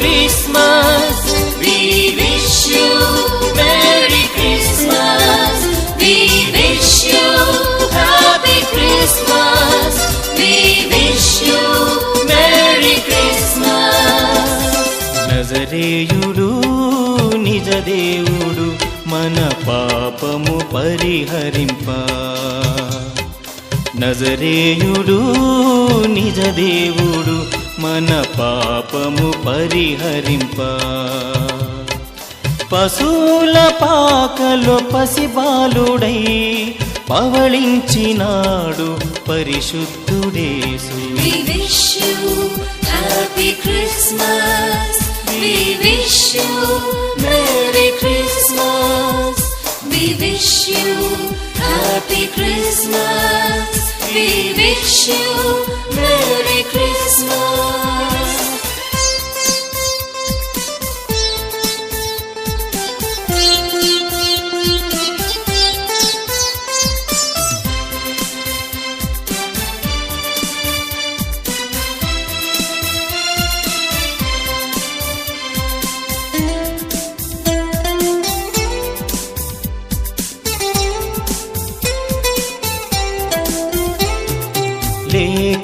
Christmas. We wish you Merry Christmas. We wish you Happy Christmas. We wish you Merry Christmas. నజరేయుడు నిజ దేవుడు మన పాపము పరిహరింప నజరేయుడు నిజ దేవుడు మన పాపము పరిహరింప పశువుల పాకలో పసిబాలుడై పవళించినాడు పరిశుద్ధుడేసు Happy Christmas. We wish you Merry Christmas.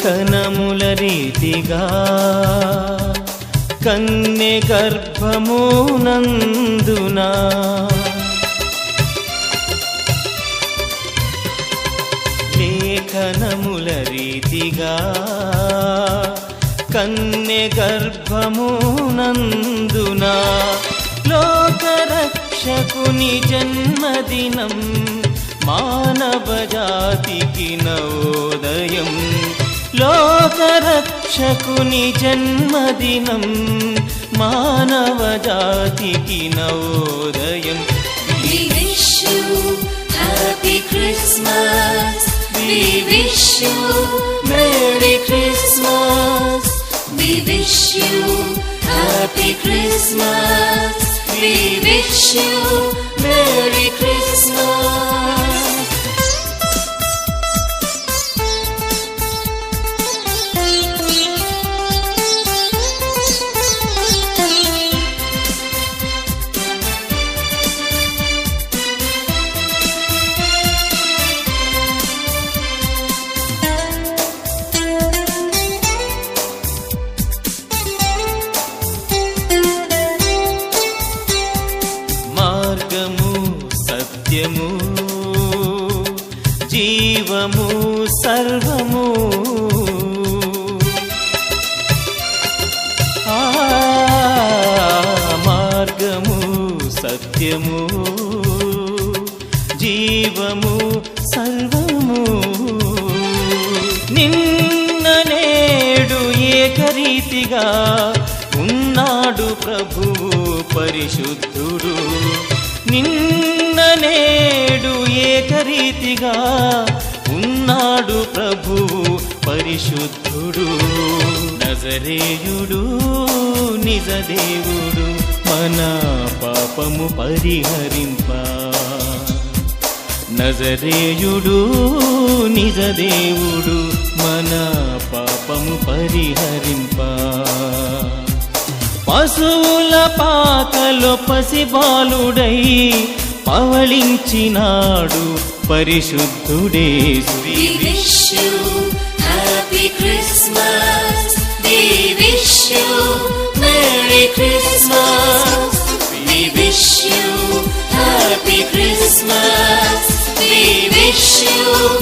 కనముల రీతిగా కన్నె గర్భమునందునా లేఖనముల రీతిగా కన్నె గర్భమునందునా లోకరక్షకుని జన్మదినం మానవ జాతికి నవోదయం. लोकरक्षकुनिजन्मदिनं मानवदातिथिनवोदयं ब्लिविषु अतिकृष्मास् लिविषु वेडे कृष्मास् विषु अति कृष्मास् लिरिष्यु रे कृष्णा జీవము సర్వము. మార్గము సత్యము. జీవము సర్వము. నిన్న నేడు ఏకరీతిగా ఉన్నాడు ప్రభువు పరిశుద్ధుడు. నిన్న నేడు ఏకరీతిగా ఉన్నాడు ప్రభువు పరిశుద్ధుడు. నజరేయుడు నిజ దేవుడు మన పాపము పరిహరింప. నజరేయుడు నిజ దేవుడు మన పాపము పరిహరింప. పశువుల పాకలు పసిబాలుడై పవళించినాడు పరిశుద్ధుడే Christmas Christmas Christmas Christmas Christmas Christmas Christmas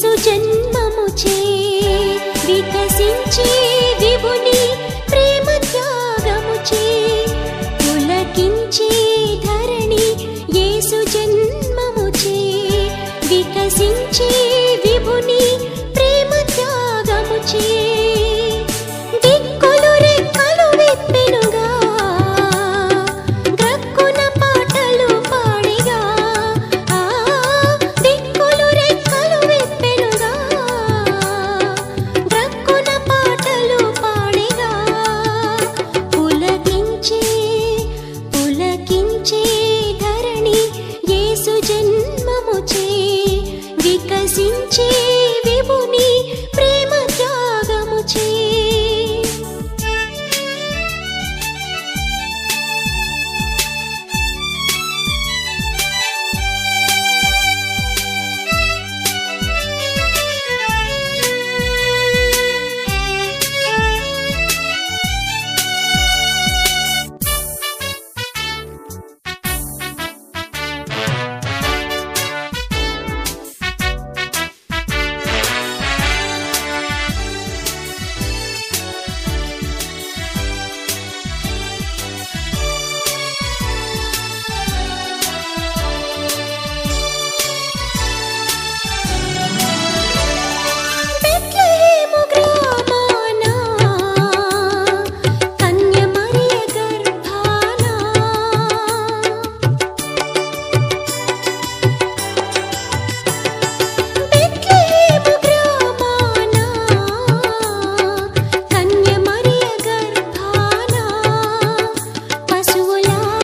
soy sentir.